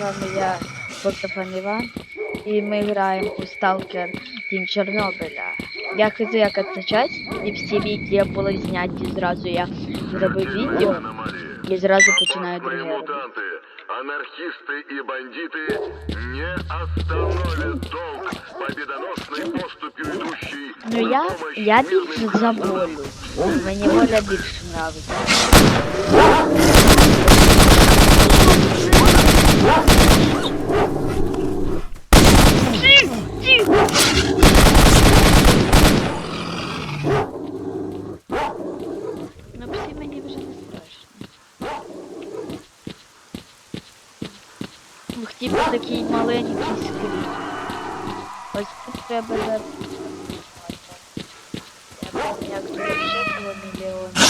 вами я Богдан Іван. І ми граємо у Stalker Team Чорнобиля. Я хизу як це часть, і всі відео були зняті зразу я зробив відео і зразу починаю друге Мои робити. мутанты, анархисты и бандиты не остановят долг победоносной поступью идущей Ну на я, помощь я мирным більше за волю. Мені воля більше нравиться. Типу такий маленький скріп. Ось тут треба за... Я помню, як тут ще було мільйон.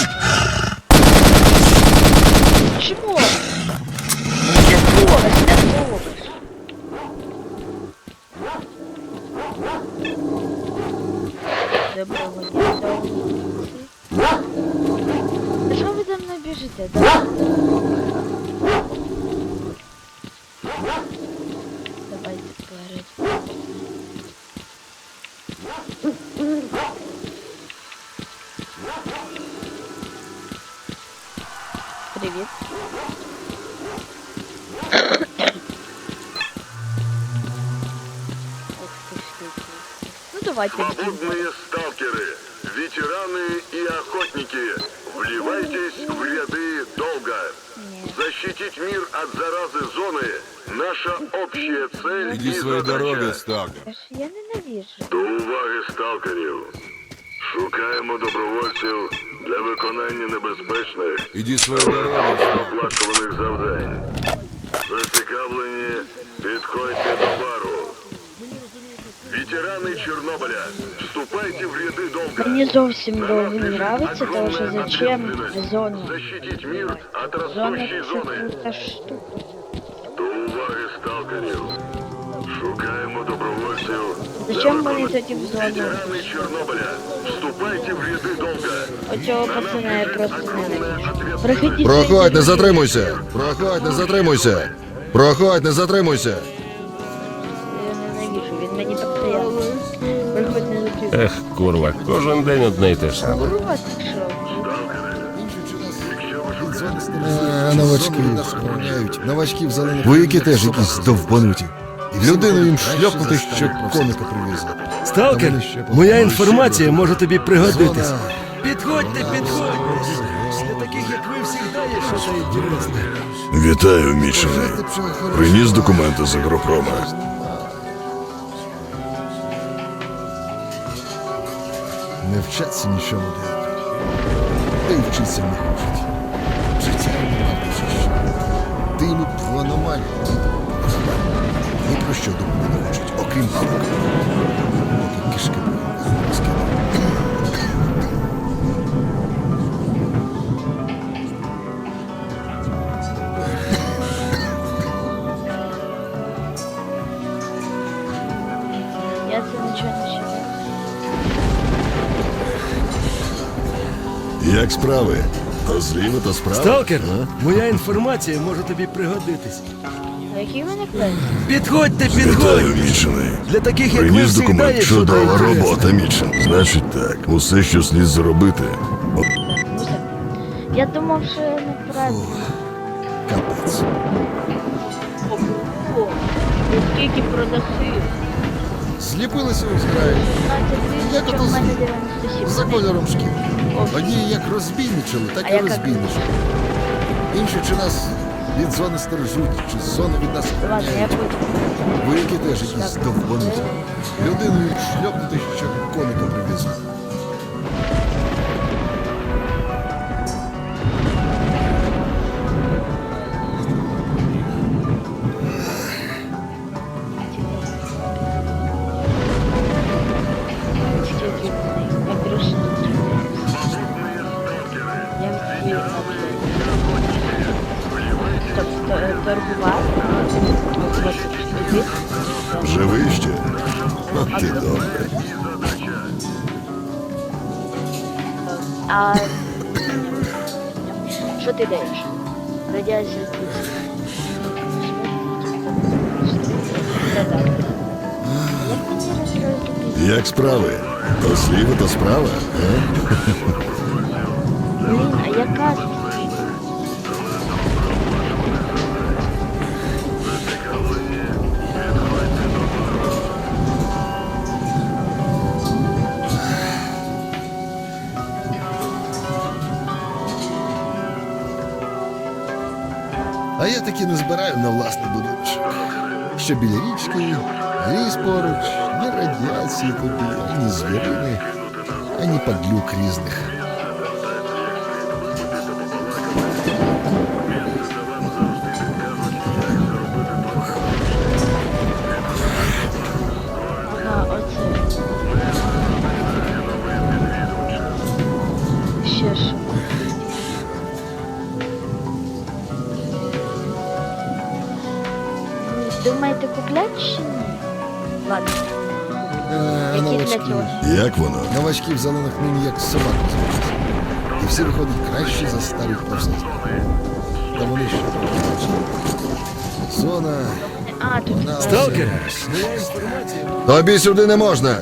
Привіт. Ох ти ж який. Ну давайте в дім. Свободные сталкеры, ветераны и охотники, вливайтесь в ряды долга. Ні. Защитить мир от заразы зоны – наша общая цель Иди и своей задача. дорогой, сталкер. Та ж я ненавижу. До уваги сталкерів. Шукаємо добровольців для виконання небезпечних Иди своей дорогой, сталкер. оплачуваних завдань. Зацікавлені, підходьте до бару. Ветерани Чорнобиля, вступайте в ряди долга. Мені зовсім На довго нас не лежит нравиться, тому що огромная зачем ответственность зону? Защитить мир от Зона растущей це зони. крута штука. До уваги сталкерів. Шукаємо добровольців. Зачем для мені виконання- тоді в вступайте в ряди долга. Оцього пацана я просто ненавижу. Проходіть. Проходь, не затримуйся! Проходь, не затримуйся! Проходь, не затримуйся! Я ненавижу, він мені постійно. Приходь не закрив. Ех, курва, кожен день одне й те саме. Курва, ти що? Е, Новачки справляють. Новачків зелених. Вояки теж якісь довбануті. Людину їм шльопнути, що коника привезли. Сталкер, моя інформація може тобі пригодитись. Підходьте, підходьте. Для таких, як ви, завжди є щось інтересне. Вітаю, Мічений. Приніс документи з агропрома. Не вчаться нічого де. Та й вчитися не хочуть. Життя їм нема що. Ти йому про аномалію. Що думати не хочуть, окрім бабок. Поки кишки. Я це нічого не чую. Як справи? То зліва, то справа. Сталкер, моя інформація може тобі пригодитись. Який? Підходьте, Вітаю, підходьте. Мічений. Для таких, як ви, Приніс завжди документ. є Чудова робота, Мічен. Значить так, усе, що слід зробити. Так. Я думав, що я неправильно. Капець. О, і скільки продасив? Зліпилися у зграї. 15 Як тисяч, ото у мене з- 97. За кольором шкіл. О, Одні як розбійничали, так А і яка розбійничали. Інші чи нас від зони стережуть, чи зони від нас охороняють. Вояки теж якісь довбануті. Людину їм шльопнути, що коника привезли. бродячий Як справи? То сліва, то справа, а? Блін, а яка я таки не збираю на власний будиночок. Що біля річки, ліс поруч, ні радіації тобі, ані звірини, ані падлюк різних. Чи ні? Ладно. Е, Які для новачки. цього? Як воно? Новачки в зелених нині як собака зводяться. І всі виходять краще за старих професорів. Та вони ще. Зона. А, тут вона Сталкер. Тобі сюди не можна.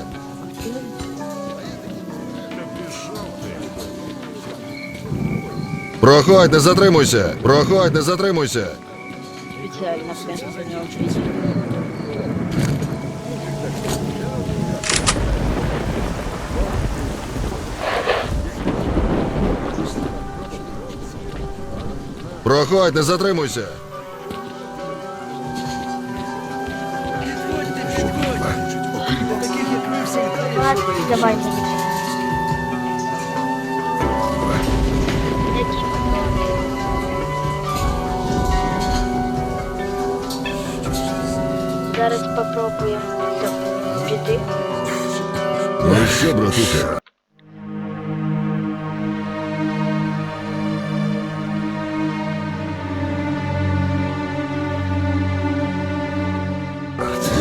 Проходь, не затримуйся! Проходь, не затримуйся! Спеціально прям за нього відео. Проходь, не затримуйся! Підходьте, підходьте. Зараз попробуємо так, піти. Ну що, братуха?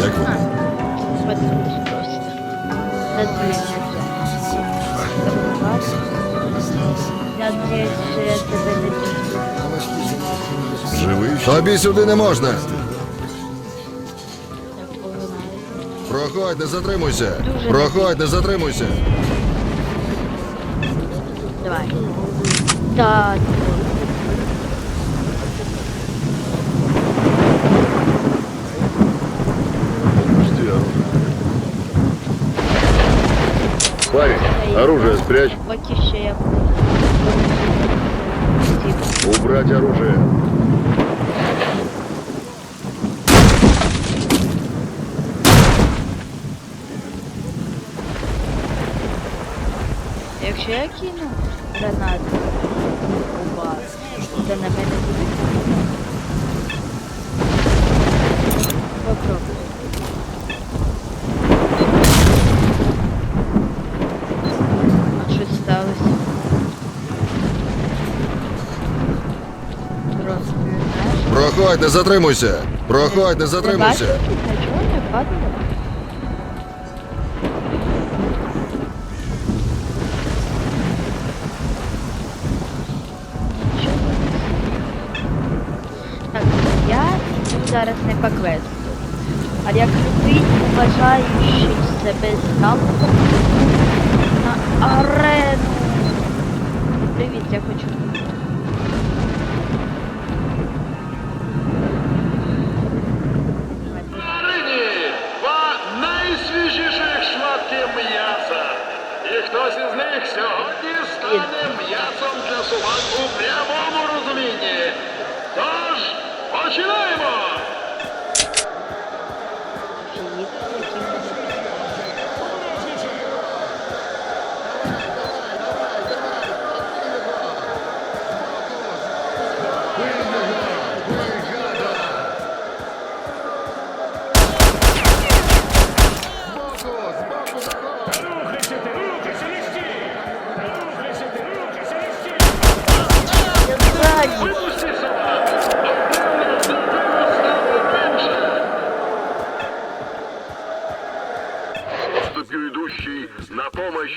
Як воно? смотрите просто. Надеюсь, я Надеюсь, що я тебе не. Живий? Тобі сюди не можна! Проходь, не затримуйся! Дуже Проходь, не затримуйся! Давай. Да. Парень, оружие спрячь. Поки що я буду. Убрать оружие. Якщо я кину гранату у вас, то на мене буде. Попробуй. А що сталося? Просто знаєш. Проходь, не затримуйся! Проходь, не Не затримуйся! бачив? Нічого не падало. По квесту. А як любий вважаючий себе сталкером на арену. Привіт, я хочу. Хтось із них сьогодні стане м'ясом для собак у прямому розумінні. Тож, починаємо!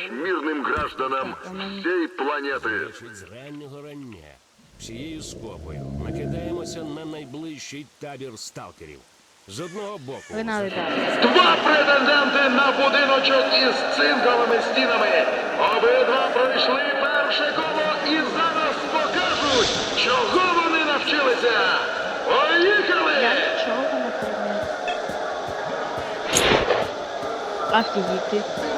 Помощь мирным гражданам всей планеты. З раннього рання всією скопою накидаємося на найближчий табір сталкерів. З одного боку. Два претенденти на будиночок із цинковими стінами. Обидва пройшли перше коло і зараз покажуть, чого вони навчилися. Поїхали! Я нічого не. Офігіти.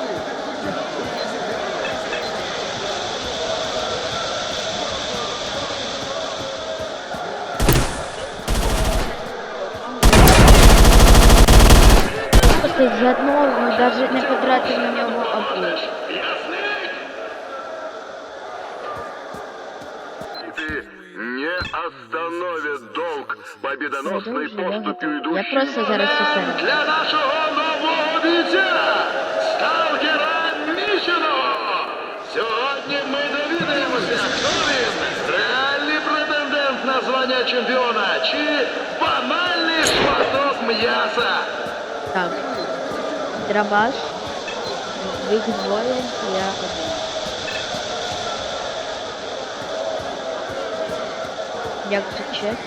Просто з одного навіть не потратив на нього обоє. Не остановит долг победоносной Продовжуй, я поступью готова. Я идущей просто зараз усе. для нашого нового бійця сталкера Міщиного. Сьогодні ми довідаємося, хто він. Реальний претендент на звання чемпіона чи банальний шматок м'яса. Так. Драбаш. Їх двоє, я один. Як тут чесно?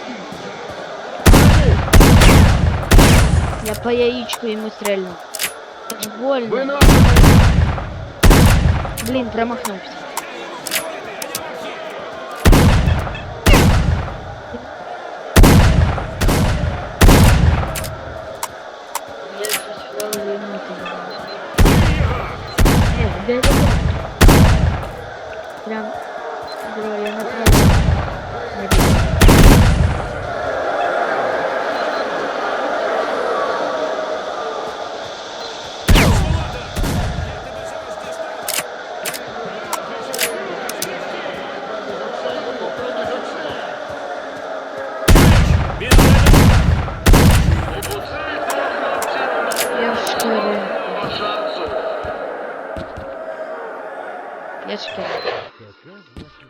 Я по яичку ему стрельну. Это больно. Блин, промахнулся.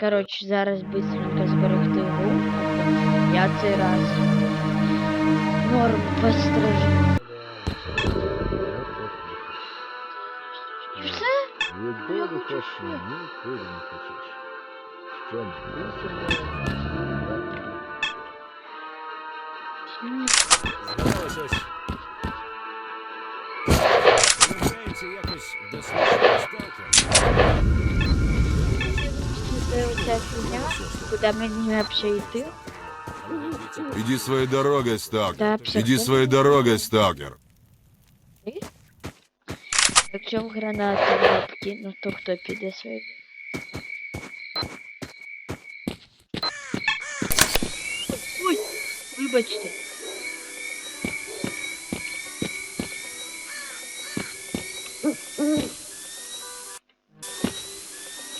Коротше, зараз быстренько зберегти гру. Я цей раз норм пострижу. І все? Якби не хочеш, нікуди не хочеш. Що написано? М, Здавалося ось. Виявляється якось дослідження сталкер. Це оця фігня, куди мені взагалі йти. Иди своей дорогой, сталкер. Да, вообще, Иди да. своей дорогой, сталкер. Якщо в гранату не кину, то хто піде своєю? Ой, вибачте.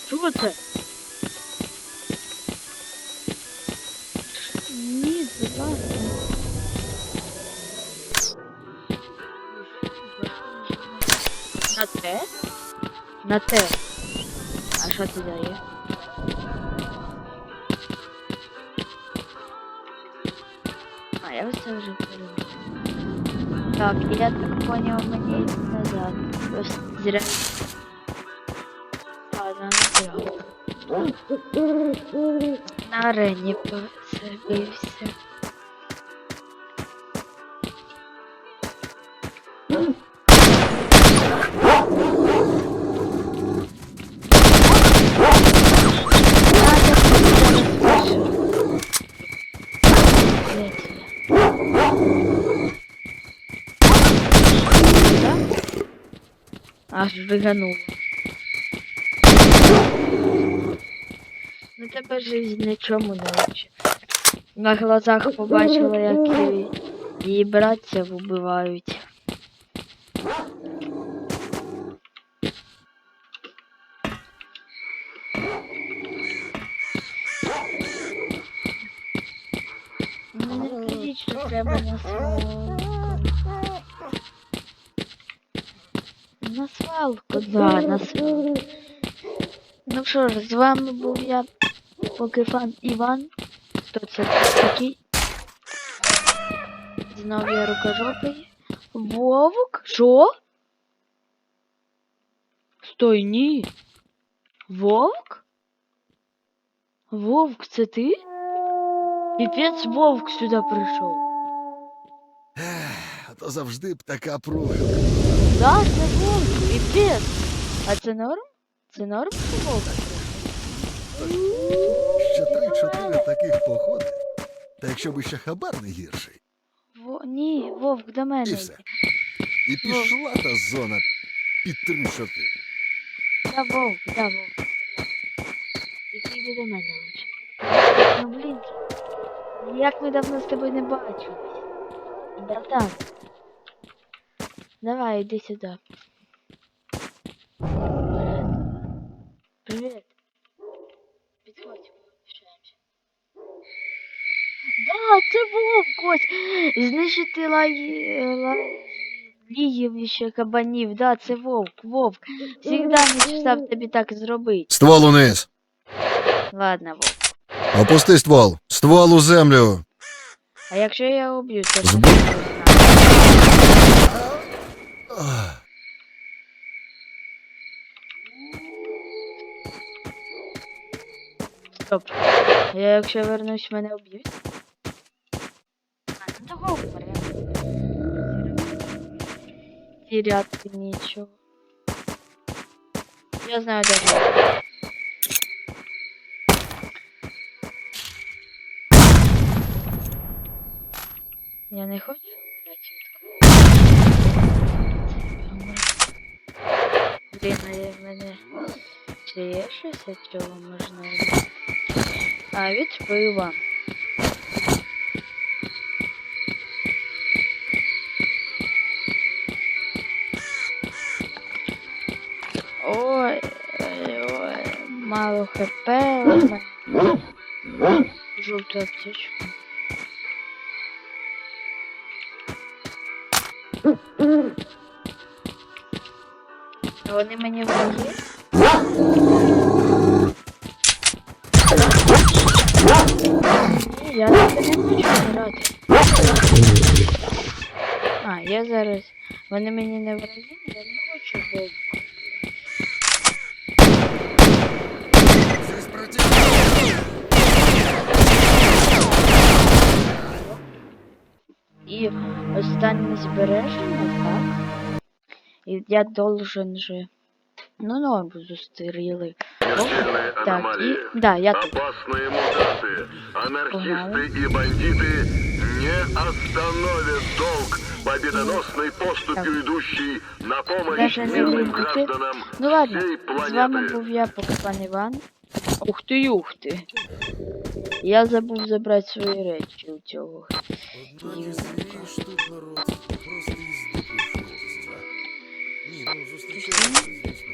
Що це? На те. А що ти дає? А, я все вже перевірю. Так, я так понял, мені йти назад. Просто зря. Ладно, не зря. На арені посадився. Аж. Ну тебе жизнь нічому не учить. На глазах побачила, як її- братця вбивають. Ну не що треба на свалку. На свалку, да, на свалку. Ну що ж, з вами був я, Покефан Іван. Хто це такий? Знову я рукожопий. Вовк? Що? Стой, ні. Вовк? Вовк, це ти? Піпець вовк сюди прийшов. То завжди б така пружа. Да, це вовк, піпець. А це норм? Це норм, що вовк? Ще три-чотири таких походи. Та якщо би ще хабар не гірший. Во... Ні, вовк до мене. І все. І пішла та зона під три чорти. Да, вовк, да, вовк. Тільки йди до мене лучше. Ну блін. Як ми давно з тобою не бачились. Братан. Давай, іди сюди. Привіт. Підходь. Да, це вовк, ось. Знищити лай... лай... Лігівище кабанів, да, це вовк, вовк. Всегда мечтав тобі так зробити. Ствол униз. Ладно, вовк. Опусти ствол. Ствол у землю. А якщо я уб'ю, то Зб- Стоп. Я якщо вернусь, мене уб'ють. А, ну того вперед. Теряти нічого. Я знаю, де. Я не хочу Блін, чи є щось від цього можна? А, від пива. Ой, ой, ой, мало хп, жовту аптечку. Вони мені враги? Я не хочу грати. А, я зараз. Вони мені не враги, я не хочу бити. І останнє збереження, так? І я должен же. Ну, норму зустріли. Смертельные Так, аномалии. і. Да, я тут. Опасные мутации. Анархисты и бандиты не остановят долг победоносной поступью идущей на помощь Даже не мирным вийти. гражданам Ну ладно, всей з вами планеты. був я, Покапан Іван. Ух ти, ух ти. Я забув забрати свої речі у цього. Ні, ну зустрічаємося, звісно.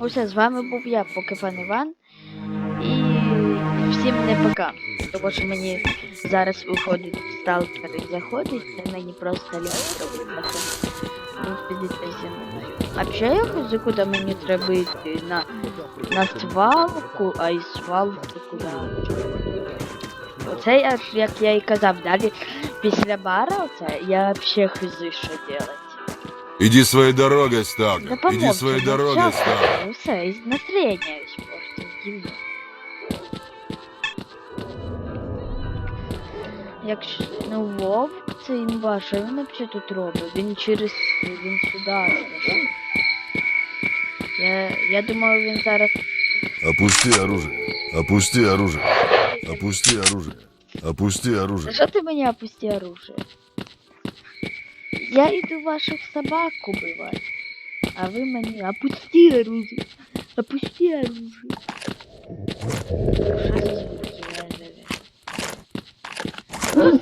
Усе, з вами був я, Покапан Іван. І всім не пока. Тому що мені зараз виходить сталкер і заходить, це мені просто легко робити. А ще якось куди мені треба йти? На, на свалку, а із свалки куди? Оце я ж, як я і казав, далі після бара оце я взагалі хизи, що делать. Иди своей дорогой, сталкер. Да Иди помолчи, своей ну, дорогой, щас сталкер. я, Все, і настроєння испортив, дивно. Якщо ну вовк це імба, що він взагалі тут робить? Він через він сюди. аж пішов. Я, я думаю, він зараз Опусти оружие. Опусти оружие. Опусти оружие. Опусти оружие. що ти мені опусти оружие? Я иду ваших собак убивать. А вы мне опусти оружие. Опусти оружие. Что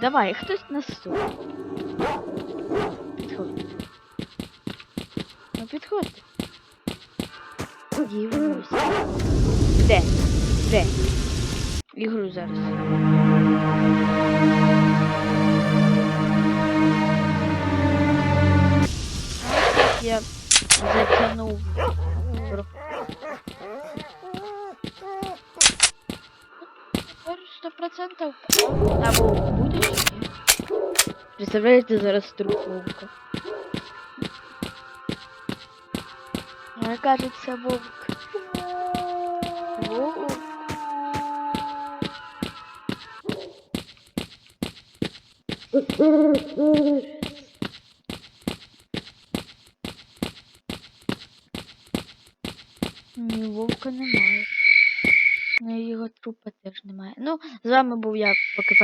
Давай, хтось на стул. Підходь. Ну підходьте. Дивимося. Де? Де? Ігру зараз. Я затягнув. трохи. Тепер 100% або буде чи ні? Представляєте зараз страховка. Мне кажется, Вовк. Вовк. Ні, вовка немає. Ну його трупа теж немає. Ну, з вами був я, поки